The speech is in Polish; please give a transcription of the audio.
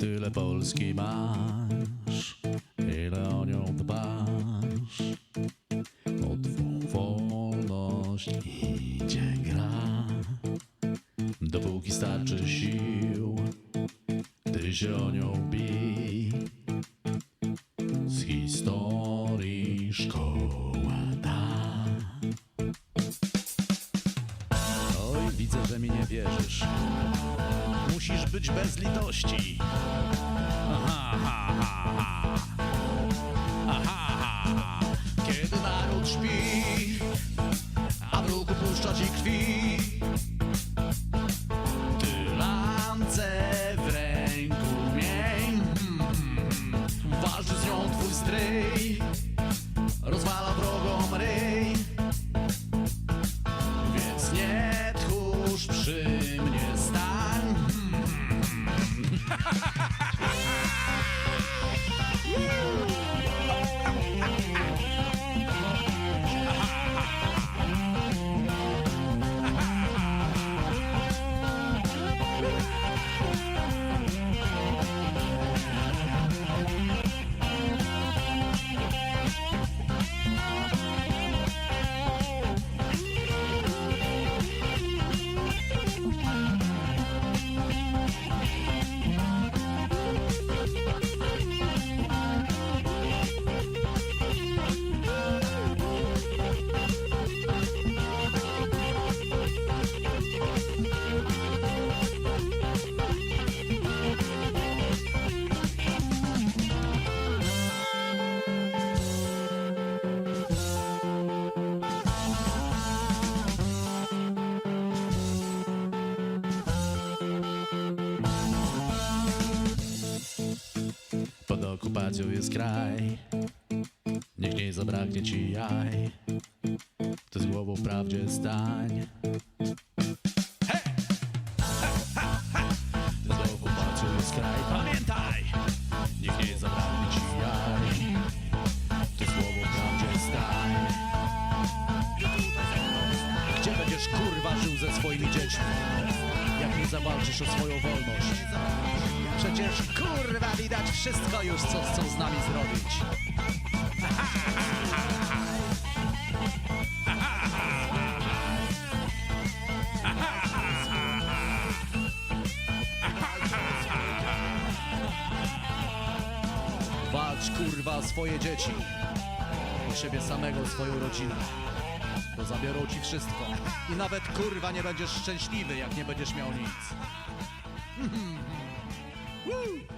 Tyle Polski masz, ile o nią dbasz. O twą wolność idzie gra. Dopóki starczy sił, ty się o nią szkoła ta. Oj, widzę, że mi nie wierzysz. Musisz być bez litości. Aha, ha, ha, ha. Aha, ha, ha. Kiedy naród śpi, a wróg puszcza ci krwi. Okupacją jest kraj Niech nie zabraknie ci jaj Ty z głową w prawdzie stań He! Ha, ha, ha! Ty jest kraj Pamiętaj! Niech nie zabraknie ci jaj Ty z głową w prawdzie stań Gdzie będziesz kurwa żył ze swoimi dziećmi? Jak nie zawalczysz o swoją wolność? Przecież kurwa widać wszystko już, co chcą z nami zrobić. Walcz kurwa swoje dzieci. O siebie samego, swoją rodzinę. Bo zabiorą ci wszystko. I nawet kurwa nie będziesz szczęśliwy, jak nie będziesz miał nic. Woo!